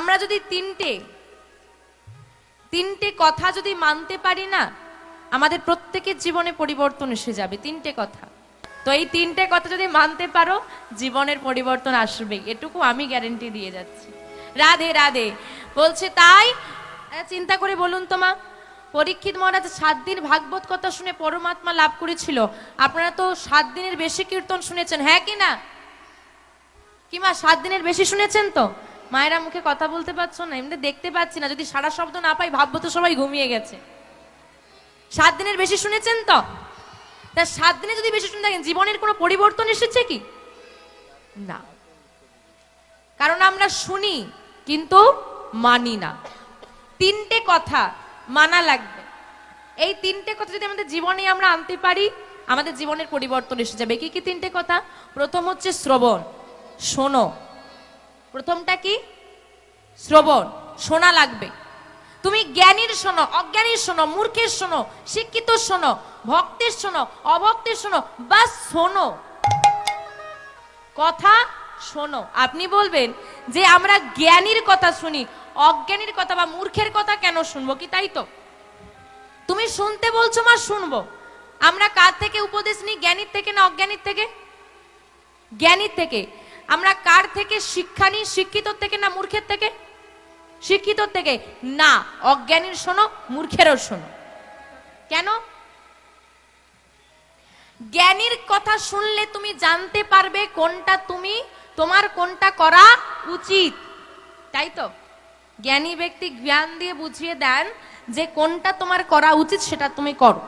আমরা যদি তিনটে তিনটে কথা যদি মানতে পারি না, আমাদের প্রত্যেকের জীবনে পরিবর্তন এসে যাবে, তিনটে কথা। তো এই তিনটে কথা যদি মানতে পারো, জীবনের পরিবর্তন আসবে, এটুকু আমি গ্যারেন্টি দিয়ে যাচ্ছি। রাধে রাধে, বলছে তাই চিন্তা করে বলুন তো মা, পরীক্ষিত মহারাজ সাত দিন ভাগবত কথা শুনে পরমাত্মা লাভ করেছিল। আপনারা তো সাত দিনের বেশি কীর্তন শুনেছেন হ্যাঁ কি না? কি মা, সাত দিনের বেশি শুনেছেন তো? মায়েরা মুখে কথা বলতে পারছ না, এমনি দেখতে পাচ্ছি না। যদি সারা শব্দ না পাই, ভাববো তো সবাই ঘুমিয়ে গেছে। সাত দিনের বেশি শুনেছেন তো? তা সাত দিনে যদি বেশি শুনে থাকেন, জীবনের কোনো পরিবর্তন এসেছে কি? না। কারণ আমরা শুনি, কিন্তু মানি না। তিনটে কথা মানা লাগবে। এই তিনটে কথা যদি আমাদের জীবনে আমরা আনতে পারি, আমাদের জীবনের পরিবর্তন এসে যাবে। কি কি তিনটে কথা? প্রথম হচ্ছে শ্রবণ। শোনো প্রথমটা কি? শ্রবণ, শোনা লাগবে। তুমি জ্ঞানীর শোনো, অজ্ঞানীর শোনো, মূর্খের শোনো শিক্ষিত শোনো, ভক্তের শোনো, অভক্তের শোনো বা শোনো। কথা শোনো। আপনি বলবেন যে আমরা জ্ঞানীর কথা শুনি, অজ্ঞানীর কথা বা মূর্খের কথা কেন শুনব কি তাই তো? তুমি শুনতে বলছো মা, শুনব। আমরা কার থেকে উপদেশ নিই? জ্ঞানীর থেকে না অজ্ঞানীর থেকে? জ্ঞানীর থেকে। আমরা কার থেকে শিক্ষা নিই? শিক্ষিতর থেকে না মূর্খের থেকে? শিক্ষিতর থেকে? না, অজ্ঞানীর শোনো, মূর্খেরও শোনো। কেন? জ্ঞানীর কথা শুনলে তুমি জানতে পারবে কোনটা তুমি, তোমার কোনটা করা উচিত। তাই তো? জ্ঞানী ব্যক্তি জ্ঞান দিয়ে বুঝিয়ে দেন যে কোনটা তোমার করা উচিত সেটা তুমি করো।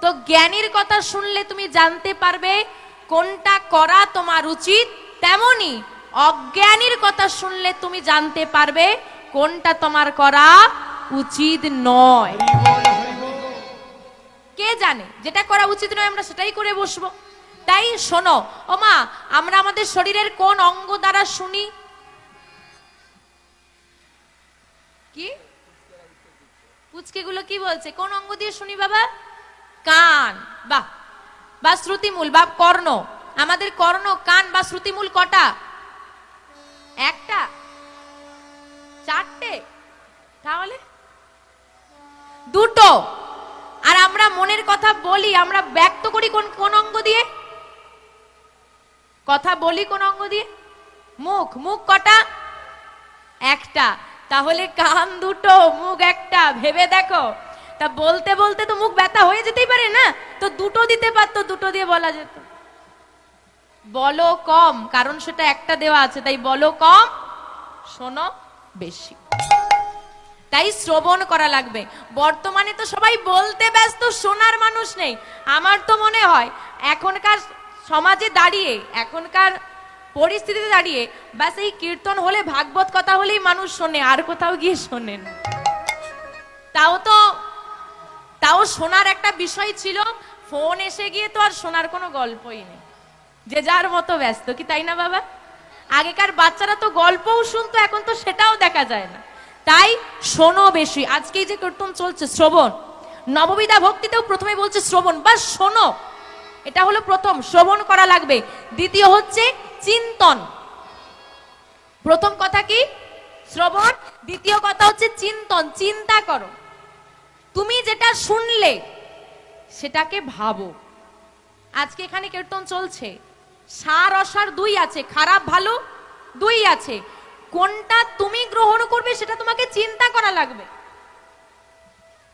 তো জ্ঞানীর কথা শুনলে তুমি জানতে পারবে কোনটা করা তোমার উচিত তেমনি অজ্ঞানীর কথা শুনলে তুমি জানতে পারবে কোনটা তোমার করা উচিত নয়। কে জানে? যেটা করা উচিত নয় আমরা সেটাই করে বসবো। তাই শোনো, ও মা, আমরা আমাদের শরীরের কোন অঙ্গ দ্বারা শুনি? কি? পুচকেগুলো কি বলছে? কোন অঙ্গ দিয়ে শুনি বাবা? কান। বাহ, বা শ্রুতিমূল, বা কর্ণ। আমাদের কর্ণ, কান বা শ্রুতিমূল কটা? একটা? চারটে? তাহলে? দুটো। আর আমরা মনের কথা বলি, আমরা ব্যক্ত করি কোন কোন অঙ্গ দিয়ে? কথা বলি কোন অঙ্গ দিয়ে? মুখ। মুখ কটা? একটা। তাহলে কান দুটো, মুখ একটা। ভেবে দেখো। তা বলতে বলতে তো মুখ ব্যথা হয়ে যেতেই পারে না? তো দুটো দিতে পারতো, দুটো দিয়ে বলা যেত। বলো কম, কারণ সেটা একটা দেওয়া আছে, তাই বলো কম, শোনো বেশি। তাই শ্রবণ করা লাগবে। বর্তমানে তো সবাই বলতে ব্যস্ত, শোনার মানুষ নেই। আমার তো মনে হয়, এখনকার সমাজে দাঁড়িয়ে, এখনকার পরিস্থিতিতে দাঁড়িয়ে, ব্যাস এই কীর্তন হলে, ভাগবত কথা হলেই মানুষ শোনে, আর কোথাও গিয়ে শোনেন। তাও তো, তাও শোনার একটা বিষয় ছিল, ফোন এসে গিয়ে তো আর শোনার কোনো গল্পই নেই। যে যার মতো ব্যস্ত, কি তাই না বাবা? আগেকার বাচ্চারা তো গল্পও শুনতো, এখন তো সেটাও দেখা যায় না। তাই শোনো বেশি, আজকে যে কীর্তন চলছে, শ্রবণ। নববিধা ভক্তিতেও প্রথমে বলছে শ্রবণ বা শোনো। এটা হলো প্রথম, শ্রবণ করা লাগবে। দ্বিতীয় হচ্ছে চিন্তন। প্রথম কথা কি? শ্রবণ। দ্বিতীয় কথা হচ্ছে চিন্তন, চিন্তা করো। তুমি যেটা শুনলে, সেটাকে ভাবো। আজকে এখানে কীর্তন চলছে। সার অসার দুই আছে, খারাপ ভালো দুই আছে। কোনটা তুমি গ্রহণ করবে সেটা তোমাকে চিন্তা করা লাগবে।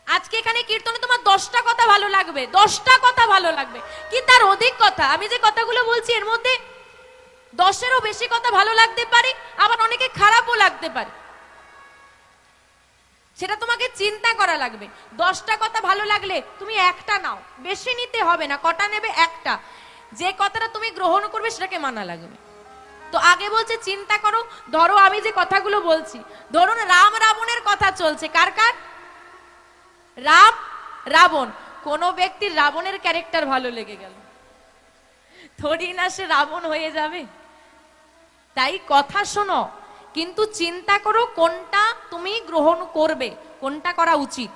আজকে এখানে কীর্তনে তোমার দশটা কথা ভালো লাগবে, দশটা কথা ভালো লাগবে। কি তার অধিক কথা? আমি যে কথাগুলো বলছি এর মধ্যে দশেরও বেশি কথা ভালো লাগতে পারে, আবার অনেকে খারাপও লাগতে পারে। সেটা তোমাকে চিন্তা করা লাগবে। দশটা কথা ভালো লাগলে তুমি একটা নাও, বেশি নিতে হবে না, কটা নেবে একটা। যে কথাটা তুমি গ্রহণ করবে সেটাকে মানা লাগবে। তো আগে বলছে, চিন্তা করো, ধরো আমি যে কথাগুলো বলছি। ধরুন রাম রাবণের কথা চলছে। কার কার? রাম রাবণ। কোন ব্যক্তির রাবণের ক্যারেক্টার ভালো লেগে গেল। থরি না সে রাবণ হয়ে যাবে। তাই কথা শোনো, কিন্তু চিন্তা করো কোনটা তুমি গ্রহণ করবে, কোনটা করা উচিত।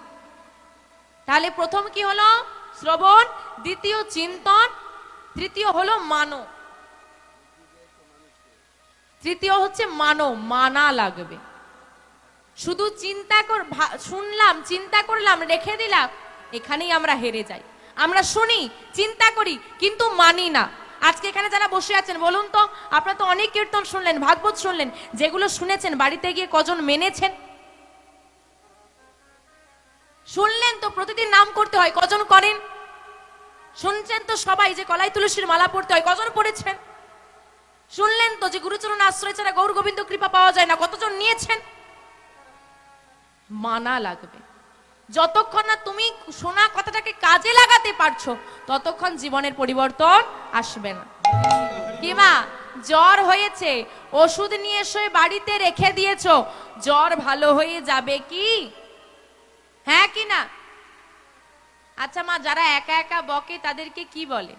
তাহলে প্রথম কি হলো? শ্রবণ, দ্বিতীয় চিন্তন তৃতীয় হলো মানো। তৃতীয় হচ্ছে মানো, মানা লাগবে। শুধু চিন্তা কর শুনলাম, চিন্তা করলাম, রেখে দিলাম, এখানেই আমরা হেরে যাই। আমরা শুনি, চিন্তা করি, কিন্তু মানি না। আজকে এখানে যারা বসে আছেন, বলুন তো, আপনারা তো অনেক কীর্তন শুনলেন, ভাগবত শুনলেন, যেগুলো শুনেছেন, বাড়িতে গিয়ে কজন মেনেছেন? শুনলেন তো, প্রতিদিন নাম করতে হয়, কজন করেন? শুনছেন তো সবাই যে কলাই তুলসীর মালা পড়তে হয়, কজন পড়েছেন? শুনলেন তো যে গুরুচরণ আশ্রয় ছাড়া গৌর গোবিন্দ কৃপা পাওয়া যায় না, কতজন নিয়েছেন? মানা লাগবে। যতক্ষণ না তুমি শোনা কথাটাকে কাজে লাগাতে পারছ, ততক্ষণ জীবনের পরিবর্তন আসবে না। কিমা জ্বর হয়েছে, ওষুধ নিয়ে এসে বাড়িতে রেখে দিয়েছ। জ্বর ভালো হয়ে যাবে কি? হ্যাঁ কি না? আচ্ছা মা, যারা একা একা বকে, তাদেরকে কি বলে?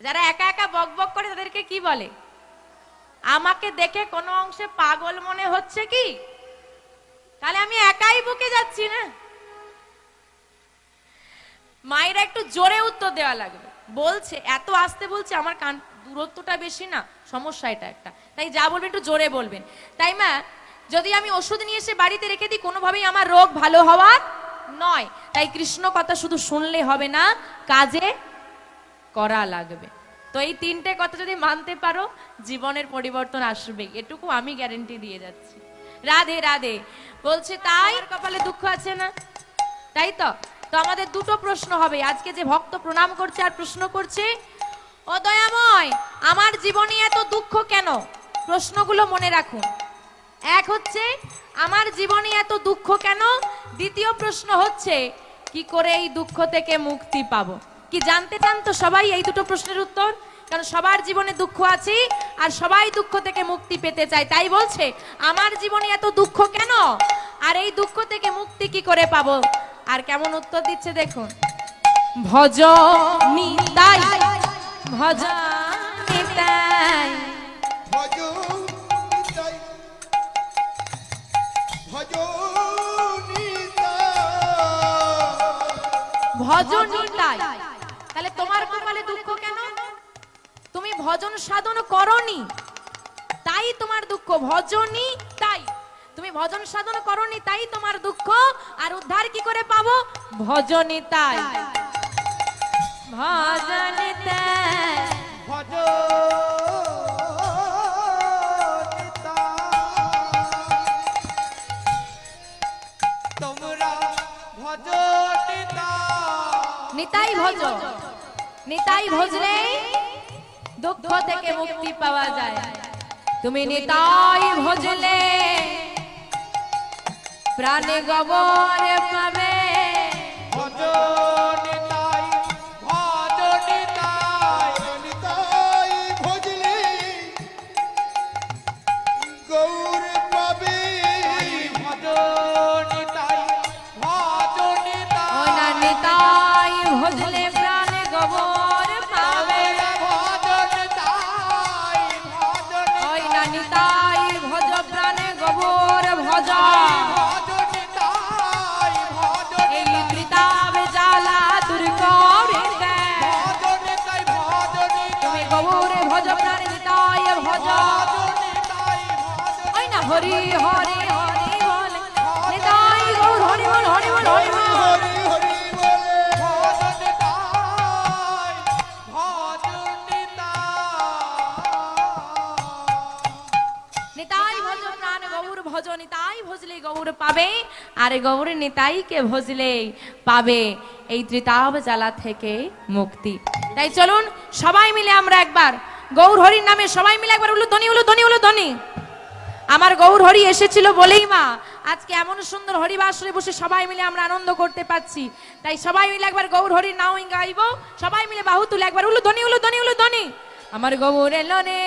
যারা একা একা বক বক করে, তাদেরকে কি বলে? আমাকে দেখে কোনো অংশে পাগল মনে হচ্ছে কি? তাহলে আমি একাই বকে যাচ্ছি না? মায়েরা একটু জোরে উত্তর দেওয়া লাগবে। বলছে, এত আস্তে বলছে, আমার কান, দূরত্বটা বেশি না সমস্যা এটা একটা। তাই যা বলবেন, একটু জোরে বলবেন। তাই মা যদি আমি ওষুধ নিয়ে এসে বাড়িতে রেখে দিই, কোনোভাবেই আমার রোগ ভালো হওয়ার নয়। তাই কৃষ্ণ কথা শুধু শুনলে হবে না, কাজে করা লাগবে। তো এই তিনটে কথা যদি মানতে পারো, জীবনের পরিবর্তন আসবে। এটুকু আমি গ্যারেন্টি দিয়ে যাচ্ছি। রাধে রাধে। বলছে, তাই? কপালে দুঃখ আছে না? তাই তো? তো আমাদের দুটো প্রশ্ন হবে। আজকে যে ভক্ত প্রণাম করছে আর প্রশ্ন করছে, ও দয়াময়, আমার জীবনে এত দুঃখ কেন? প্রশ্নগুলো মনে রাখুন। এক হচ্ছে, আমার জীবনে এত দুঃখ কেন? দ্বিতীয় প্রশ্ন হচ্ছে, কি করে এই দুঃখ থেকে মুক্তি পাবো? কি জানতে চান তো সবাই এই দুটো প্রশ্নের উত্তর? কারণ সবার জীবনে দুঃখ আছে, আর সবাই দুঃখ থেকে মুক্তি পেতে চায়। তাই বলছে, আমার জীবনে এত দুঃখ কেন? আর এই দুঃখ থেকে মুক্তি কি করে পাবো? আর কেমন উত্তর দিচ্ছে দেখুন। ভজ নিতাই ভজ নিতাই ভজ ভজন তাই। তাহলে তোমার কপালে দুঃখ কেন? তুমি ভজন সাধন করনি, তাই তোমার দুঃখ। ভজনই তাই। তুমি ভজন সাধন করনি, তাই তোমার দুঃখ। আর উদ্ধার কি করে পাবো? ভজনই তাই। ভজনই তাই। ভজ। নিতাই ভজলে দুঃখ থেকে মুক্তি পাওয়া যায়। তুমি নিতাই ভজলে প্রাণে গবরে পাবে ভজলে প্রাণে গবর পাবে। ভজ নিতাই ভজ। ওই না নিতাই ভজ প্রাণে গবর ভজ ভজ নিতাই ভজ। এই ত্রিতাবে জ্বালা হরি হরি হরি আর গৌর নিতাইকে ভজলে পাবে এই ত্রিতাব জ্বালা থেকে মুক্তি। তাই চলুন সবাই মিলে আমরা একবার গৌর হরির নামে সবাই মিলে একবার উলু ধ্বনি উলু ধ্বনি উলু ধ্বনি আমার গৌর হরি এসেছিল বলেই মা, আজকে এমন সুন্দর হরিবাসরে বসে সবাই মিলে আমরা আনন্দ করতে পারছি। তাই সবাই মিলে একবার গৌর হরির নাও গাইবো, সবাই মিলে বাহু তুলে একবার উলু ধ্বনি উলু ধ্বনি উলু ধ্বনি আমার গৌর এলো রে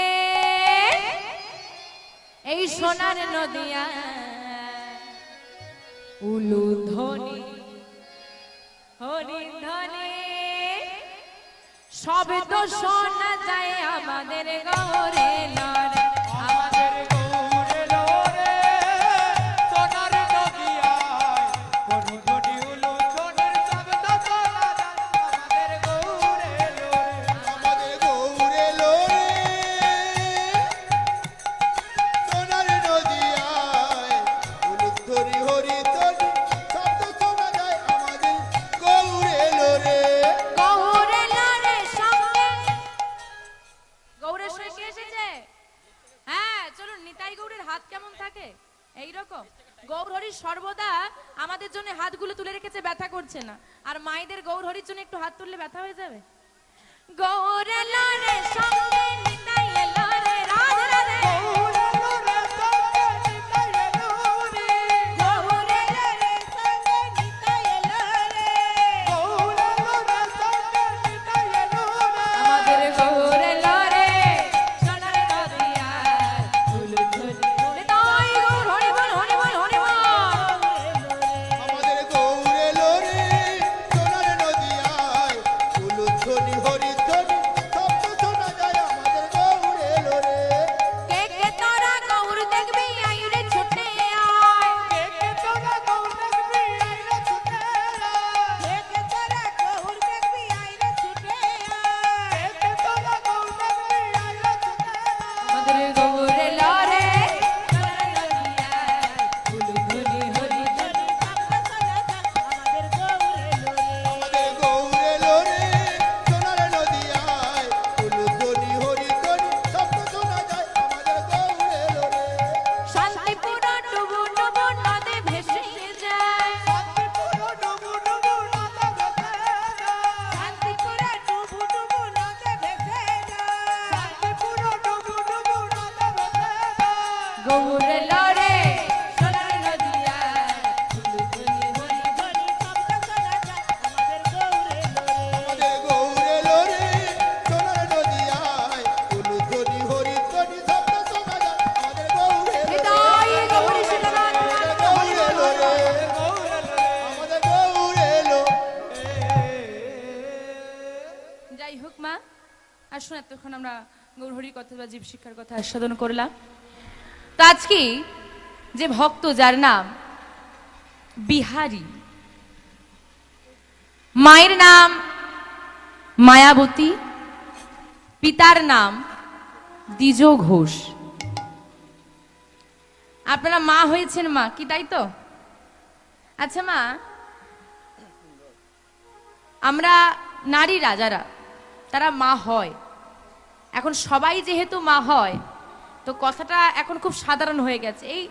এই সোনার নদিয়া ধ্বনি শব্দ শোনা যায় আমাদের গৌরে লরে যাই হোক, মা। আসুন এতক্ষণ আমরা গৌরহরির কথা বা জীব শিক্ষার কথা আস্বাদন করলাম। তো আজকে যে ভক্ত যার নাম বিহারী, মায়ের নাম মায়াবতী, পিতার নাম দ্বিজ ঘোষ। আপনারা মা হয়েছেন মা, কি তাই তো? আচ্ছা মা, আমরা নারী রাজারা তারা মা হয়। এখন সবাই যেহেতু মা হয়, তো কথাটা এখন খুব সাধারণ হয়ে গেছে। এই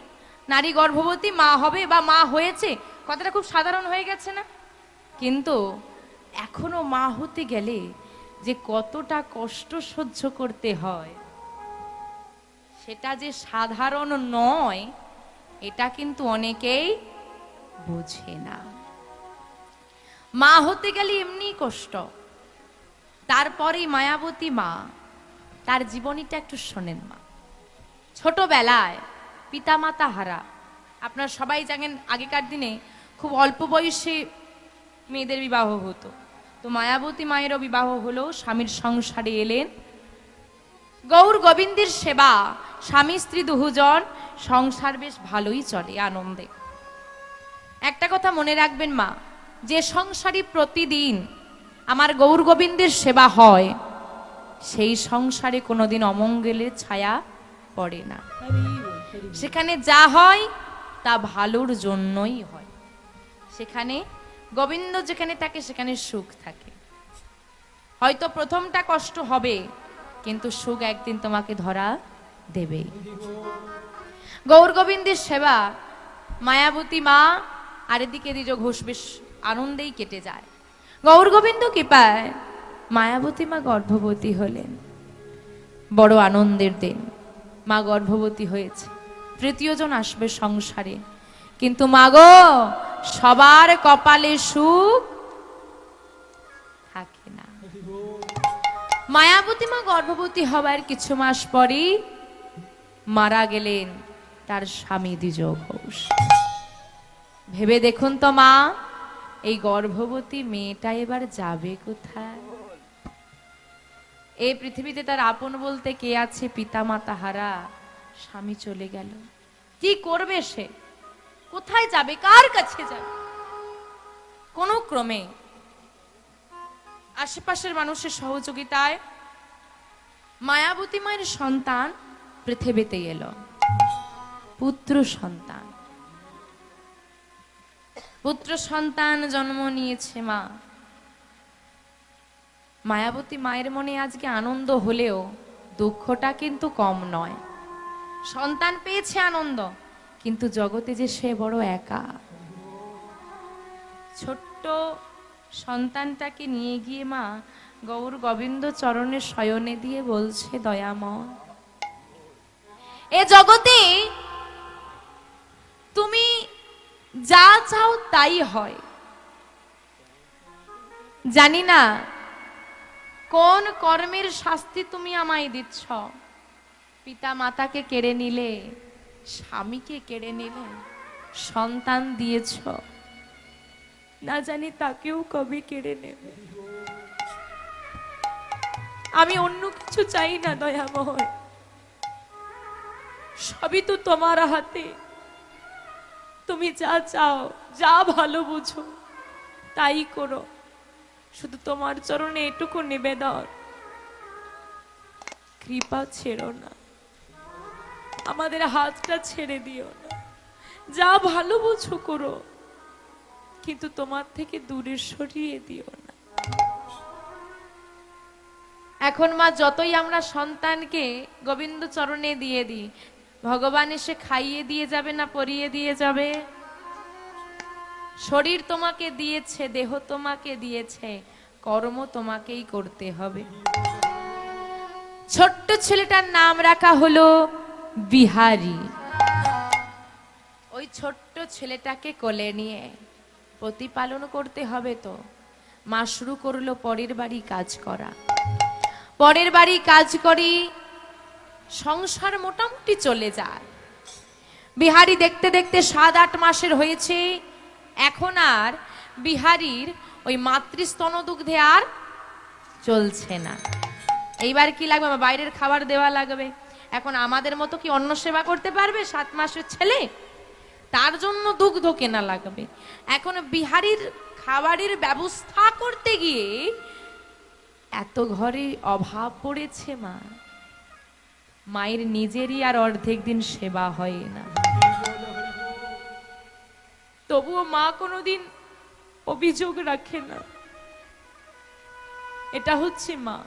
নারী গর্ভবতী মা হবে বা মা হয়েছে, কথাটা খুব সাধারণ হয়ে গেছে না? কিন্তু এখনও মা হতে গেলে যে কতটা কষ্ট সহ্য করতে হয়, সেটা যে সাধারণ নয়, এটা কিন্তু অনেকেই বোঝে না। মা হতে গেলে এমনি কষ্ট। তারপরেই মায়াবতী মা, তার জীবনীটা একটু শোনেন মা। ছোটবেলায় পিতামাতা হারা, আপনারা সবাই জানেন আগেকার দিনে খুব অল্প বয়সে মেয়েদের বিবাহ হতো। তো মায়াবতী মায়েরও বিবাহ হলো, স্বামীর সংসারে এলেন। গৌর গোবিন্দের সেবা, স্বামী স্ত্রী দুহুজন, সংসার বেশ ভালোই চলে আনন্দে। একটা কথা মনে রাখবেন মা, যে সংসারী প্রতিদিন আমার গৌর গোবিন্দের সেবা হয়, সেই সংসারে কোনোদিন অমঙ্গলের ছায়া পড়ে না। সেখানে যা হয়, তা ভালোর জন্যই হয়। সেখানে গোবিন্দ যেখানে থাকে, সেখানে সুখ থাকে। হয়তো প্রথমটা কষ্ট হবে, কিন্তু সুখ একদিন তোমাকে ধরা দেবে গৌর গোবিন্দের সেবা, মায়াবতী মা আর এদিকে দ্বিজ ঘোষ বেশ আনন্দেই কেটে যায়। গৌর গোবিন্দ কৃপায় মায়াবতী মা গর্ভবতী হলেন। বড় আনন্দের দিন। মা গর্ভবতী হয়েছে। তৃতীয় জন আসবে সংসারে। কিন্তু মা গো, সবার কপালে সুখ থাকে না। মায়াবতী মা গর্ভবতী হবার কিছু মাস পরেই মারা গেলেন তার স্বামী দ্বিজ ঘোষ ভেবে দেখুন তো মা এই গর্ভবতী মেয়েটা এবার যাবে কোথায়? এই পৃথিবীতে তার আপন বলতে কে আছে পিতা মাতা হারা? স্বামী চলে গেল। কি করবে সে? কোথায় যাবে? কার কাছে যাবে? কোন ক্রমে আশেপাশের মানুষের সহযোগিতায় মায়াবতী মায়ের সন্তান পৃথিবীতে এলো। পুত্র সন্তান। পুত্র সন্তান জন্ম নিয়েছে মা। মায়াবতী মায়ের মনে আজকে আনন্দ হলেও দুঃখটা কিন্তু কম নয়। সন্তান পেয়েছে আনন্দ, কিন্তু জগতে যে সে বড় একা। ছোট্ট সন্তানটাকে নিয়ে গিয়ে মা গৌর গোবিন্দ চরণে শয়নে দিয়ে বলছে, দয়াময়, এ জগতে যা চাও তাই হয়। জানি না, কোন কর্মের শাস্তি তুমি আমায় দিচ্ছ? পিতা মাতাকে কেড়ে নিলে, স্বামীকে কেড়ে নিলে, সন্তান দিয়েছ? না জানি তাকেও কবে কেড়ে নেবে। আমি অন্য কিছু চাই না, দয়াময়। সবই তো তোমার হাতে। তুমি যা চাও, যা ভালো বুঝো, তাই করো। শুধু তোমার চরণে এটুকু নিবেদন। কৃপা ছেড়ো না। আমাদের হাতটা ছেড়ে দিও না। যা ভালো বুঝো করো, কিন্তু তোমার থেকে দূরে সরিয়ে দিও না। এখন মা, যতই আমরা সন্তানকে গোবিন্দ চরণে দিয়ে দিই ভগবান এসে খাইয়ে দিয়ে যাবে না পরিয়ে দিয়ে যাবে? শরীর তোমাকে দিয়েছে, দেহ তোমাকে দিয়েছে, কর্ম তোমাকেই করতে হবে। ছোট্ট ছেলেটার নাম রাখা হলো বিহারি। ওই ছোট্ট ছেলেটাকে কোলে নিয়ে প্রতিপালন করতে হবে তো। মা শুরু করল পরের বাড়ি কাজ করা। পরের বাড়ি কাজ করি সংসার মোটামুটি চলে যায়। বিহারি দেখতে দেখতে সাত আট মাসের হয়েছে। এখন আর বিহারির ওই মাতৃস্তন দুগ্ধে আর চলছে না। এইবার কি লাগবে? আমার বাইরের খাবার দেওয়া লাগবে। এখন আমাদের মতো কি অন্য সেবা করতে পারবে সাত মাসের ছেলে? তার জন্য দুগ্ধ কেনা লাগবে। এখন বিহারির খাবারের ব্যবস্থা করতে গিয়ে এত ঘরে অভাব পড়েছে মা। মায়ের নিজেরই আর অর্ধেক দিন সেবা হয় না। তবুও মা কোনোদিন অভিযোগ রাখে না। এটা হচ্ছে মা।